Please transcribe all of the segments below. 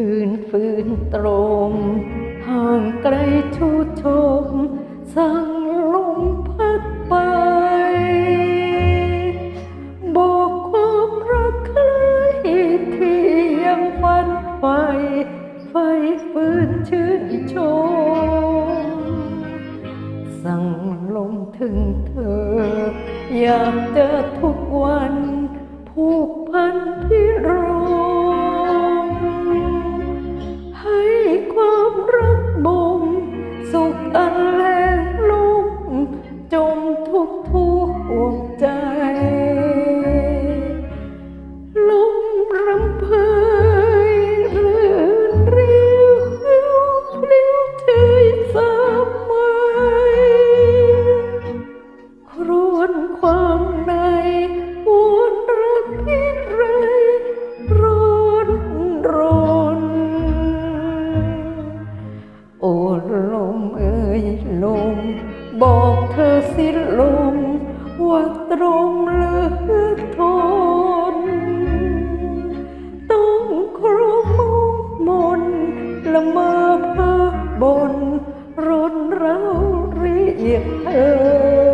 คืนฟืนตรมห่างไกลชูชม สั่งลมพัดไป บอกความรักใครที่ยังฝันไฟไฟฟืนชื่นชม สั่งลมถึงเธอ อยากเจอทุกวัน ผูกพันพิ สุขอันแรงลม ลงว่าตรงเหลือทน ต้องครมมนละเมอเพ้อบนรนเราเรียกเธอ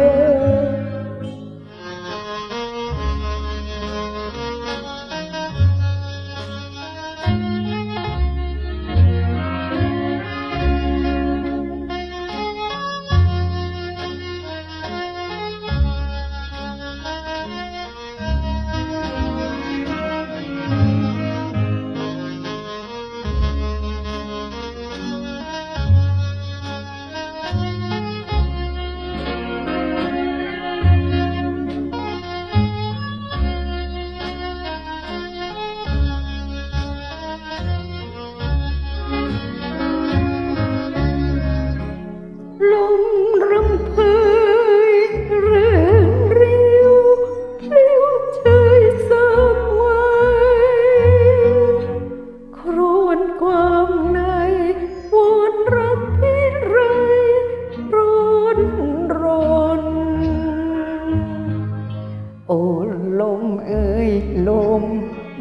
ลม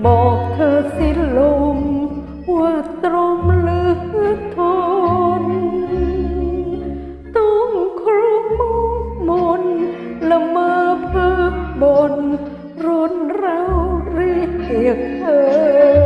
บอกเธอสิลม ว่าตรงหรือทน ต้องครบมนละเมอเพ้อบนรนเราเรียกเธอ